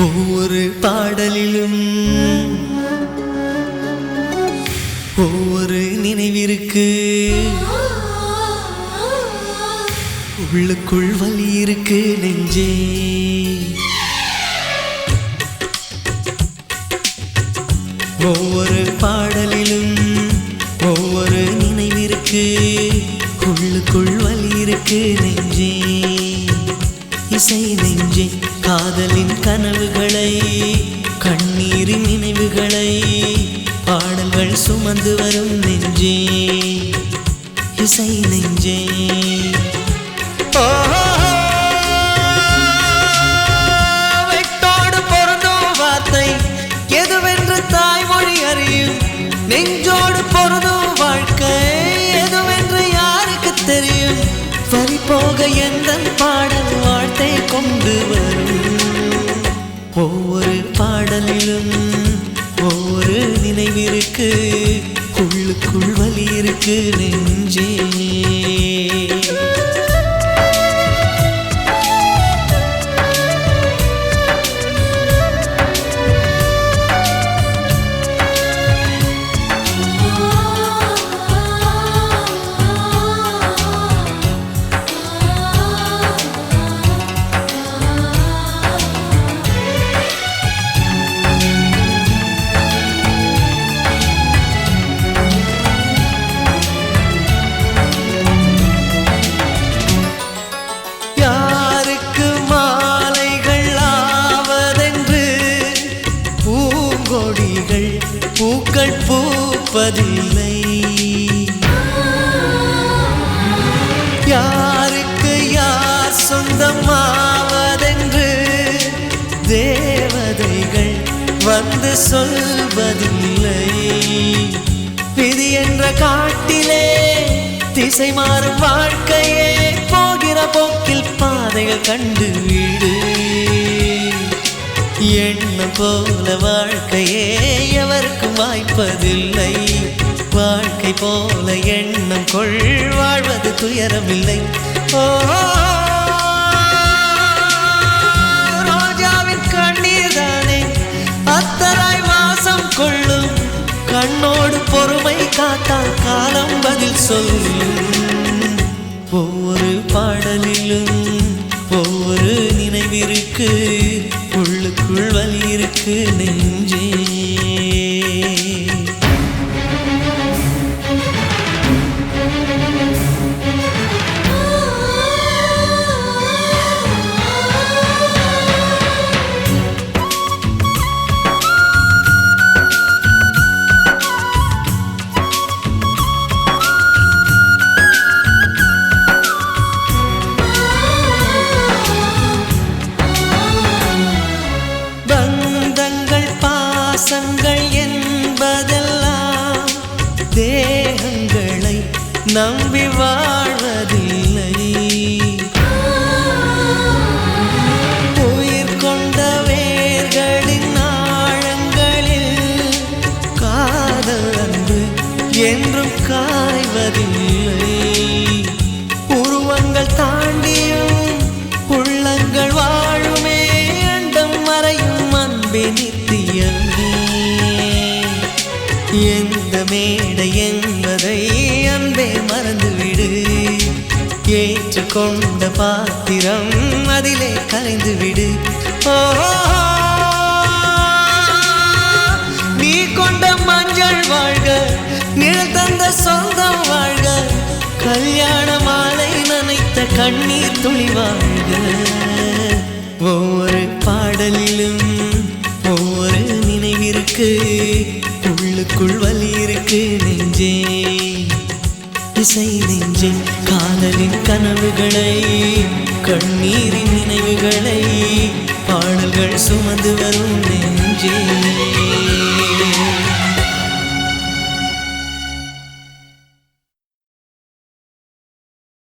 ஒவ்வொரு பாடலிலும் ஒவ்வொரு நினைவிற்கு உள்ளுக்குள் வலி இருக்கு நெஞ்சே. ஒவ்வொரு பாடலிலும் ஒவ்வொரு நினைவிற்கு உள்ளுக்குள் வலி இருக்கு நெஞ்சே. இசை நெஞ்சே. காதலின் கனவுகளை கண்ணீரின் நினைவுகளை பாடல்கள் சுமந்து வரும் நெஞ்சே இசை நெஞ்சே. வெட்டோடு பொருந்தும் வார்த்தை எதுவென்று தாய்மொழி அறியும்? நெஞ்சோடு பொருந்தும் வாழ்க்கை எதுவென்று யாருக்கு தெரியும்? சரி போக எந்த பாடல் வாழ்த்தை கொண்டு வரும்? வலி இருக்கு நெஞ்சே பூக்கள் பூப்பதில்லை. யாருக்கு யார் சொந்தமாவதென்று தேவதைகள் வந்து சொல்வதில்லை. விதி என்ற காட்டிலே திசை மாறும் வாழ்க்கையே போகிற போக்கில் பாதைகள் கண்டு வீடு. எண்ணம் போல வாழ்க்கையே எவருக்கும் வாய்ப்பதில்லை. வாழ்க்கை போல எண்ணம் கொள் வாழ்வது துயரமில்லை. ஓ ரோஜாவின் கண்ணீர் தானே அத்தராய் வாசம் கொள்ளும். கண்ணோடு பொறுமை காத்தால் காலம் பதில் சொல்லும். ஒவ்வொரு பாடலிலும் ஒவ்வொரு நினைவிற்கு உள்ளுக்குள் இருக்கு நெஞ்சே பாசங்கள் என்பதெல்லாம் தேகங்களை நம்பி வாழ்வதில்லை. உயிர் கொண்ட வேர்களின் ஆழங்களில் காதல் அன்பு என்றும் காய்வதில்லை. ஏற்றுக்கொண்ட பாத்திரம் அதிலே கலைந்து விடு. நீ கொண்ட மஞ்சள் வாழ்க நிழல் தந்த சொந்தம் வாழ்க கல்யாண மாலை நனைத்த கண்ணீர் துளி வாழ்க. திசை நெஞ்சில் காதலின் கனவுகளை கண்ணீரின் நினைவுகளை பாடல்கள் சுமந்து வரும் நெஞ்சே